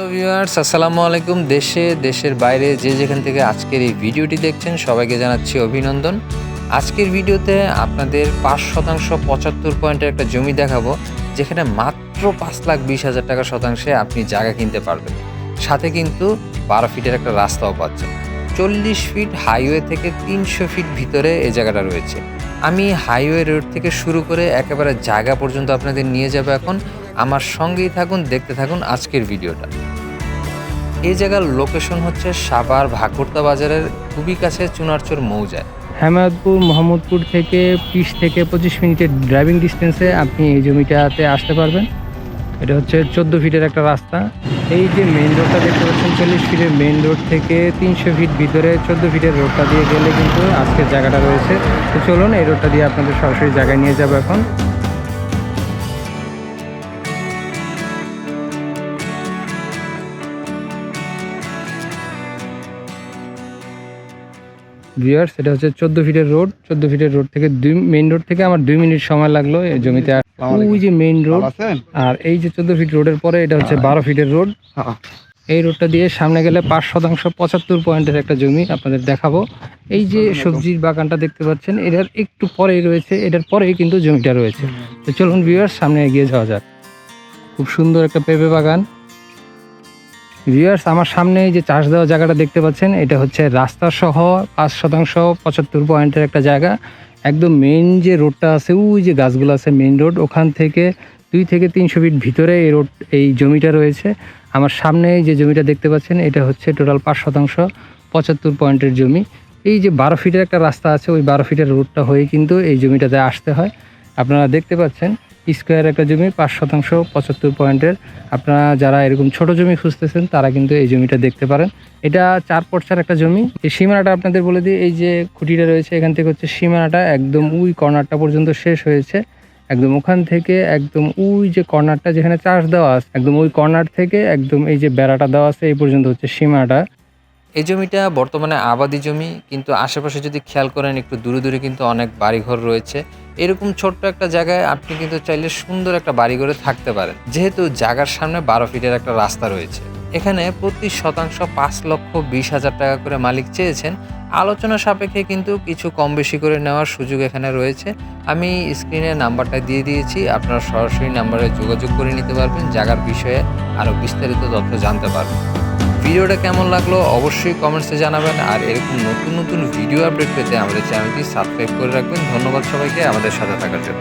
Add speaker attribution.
Speaker 1: Hello viewers, আসসালামু আলাইকুম। দেশে, দেশের বাইরে যে যেখান থেকে আজকের এই ভিডিওটি দেখছেন, সবাইকে জানাচ্ছি অভিনন্দন। আজকের ভিডিওতে আপনাদের পাঁচ শতাংশ পঁচাত্তর পয়েন্টের একটা জমি দেখাবো, যেখানে মাত্র পাঁচ লাখ বিশ হাজার টাকা শতাংশে আপনি জায়গা কিনতে পারবেন। সাথে কিন্তু বারো ফিটের একটা রাস্তাও পাচ্ছেন। চল্লিশ ফিট হাইওয়ে থেকে তিনশো ফিট ভিতরে এই জায়গাটা রয়েছে। আমি হাইওয়ে রোড থেকে শুরু করে একেবারে জায়গা পর্যন্ত আপনাদের নিয়ে যাব এখন। আমার সঙ্গেই থাকুন, দেখতে থাকুন আজকের ভিডিওটা। এই জায়গার লোকেশন হচ্ছে সাবার ভাকুরতা বাজারের খুবই কাছে চুনারচর মৌজায়।
Speaker 2: হেমায়তপুর, মোহাম্মদপুর থেকে পিস থেকে পঁচিশ মিনিটের ড্রাইভিং ডিস্টেন্সে আপনি এই জমিটাতে আসতে পারবেন। এটা হচ্ছে চোদ্দ ফিটের একটা রাস্তা। এই যে মেইন রোডটা দেখতে পাচ্ছেন, চল্লিশ ফিটের মেইন রোড থেকে তিনশো ফিট ভিতরে চোদ্দ ফিটের রোডটা দিয়ে গেলে কিন্তু আজকের জায়গাটা রয়েছে। তো চলুন এই রোডটা দিয়ে আপনাদের সরাসরি জায়গায় নিয়ে যাব এখন। ভিউয়ার্স এটা হচ্ছে চোদ্দ ফিটের রোড চোদ্দ ফিটের রোড থেকে দুই মেইন রোড থেকে আমার দুই মিনিট সময় লাগল এই জমিতে। ওই যে মেইন রোড আর এই যে চোদ্দ ফিট রোডের পরে এটা হচ্ছে বারো ফিটের রোড এই রোডটা দিয়ে সামনে গেলে পাঁচ শতাংশ পঁচাত্তর পয়েন্টের একটা জমি আপনাদের দেখাবো। এই যে সবজির বাগানটা দেখতে পাচ্ছেন এটার একটু পরেই রয়েছে এটার পরেই কিন্তু জমিটা রয়েছে। তো চলুন ভিউয়ার্স সামনে এগিয়ে যাওয়া যাক। খুব সুন্দর একটা পেঁপে বাগান। ভিউয়ার্স আমার সামনে যে চাষ দেওয়া জায়গাটা দেখতে পাচ্ছেন, এটা হচ্ছে রাস্তা সহ পাঁচ শতাংশ, পঁচাত্তর পয়েন্টের একটা জায়গা। একদম মেন যে রোডটা আছে, ওই যে গাছগুলো আছে মেইন রোড ওখান থেকে দুই থেকে তিনশো ফিট ভিতরে এই রোড এই জমিটা রয়েছে। আমার সামনে যে জমিটা দেখতে পাচ্ছেন, এটা হচ্ছে টোটাল পাঁচ শতাংশ, পঁচাত্তর পয়েন্টের জমি। এই যে বারো ফিটের একটা রাস্তা আছে, ওই বারো ফিটের রোডটা হয়ে কিন্তু এই জমিটাতে আসতে হয়। আপনারা দেখতে পাচ্ছেন স্কোয়ার একটা জমি, পাঁচ শতাংশ, পঁচাত্তর পয়েন্টের। আপনারা যারা এরকম ছোট জমি খুঁজতেছেন, তারা কিন্তু এই জমিটা দেখতে পারেন। এটা চার পর্চার একটা জমি। এই সীমানাটা আপনাদের বলে দিই, এই যে খুঁটিটা রয়েছে, এখান থেকে হচ্ছে সীমানাটা একদম ওই কর্নারটা পর্যন্ত শেষ হয়েছে। একদম ওখান থেকে একদম ওই যে কর্নারটা যেখানে চাষ দেওয়া আছে, একদম ওই কর্নার থেকে একদম এই যে বেড়াটা দেওয়া আছে, এই পর্যন্ত হচ্ছে সীমানাটা।
Speaker 1: এই জমিটা বর্তমানে আবাদি জমি, কিন্তু আশেপাশে যদি খেয়াল করেন একটু দূরে দূরে কিন্তু অনেক বাড়িঘর রয়েছে। এরকম ছোট্ট একটা জায়গায় আপনি কিন্তু চাইলে সুন্দর একটা বাড়িঘরে থাকতে পারেন। যেহেতু জায়গার সামনে বারো ফিটের একটা রাস্তা রয়েছে। এখানে প্রতি শতাংশ পাঁচ লক্ষ বিশ হাজার টাকা করে মালিক চেয়েছেন। আলোচনা সাপেক্ষে কিন্তু কিছু কম বেশি করে নেওয়ার সুযোগ এখানে রয়েছে। আমি স্ক্রিনে নাম্বারটা দিয়ে দিয়েছি। আপনারা সরাসরি নাম্বারে যোগাযোগ করে নিতে পারবেন। জায়গার বিষয়ে আরও বিস্তারিত তথ্য জানতে পারবেন। ভিডিওটা কেমন লাগল অবশ্যই কমেন্টসে জানাবেন, আর এরকম নতুন নতুন ভিডিও আপডেট পেতে আমাদের চ্যানেলটি সাবস্ক্রাইব করে রাখবেন। ধন্যবাদ সবাইকে আমাদের সাথে থাকার জন্য।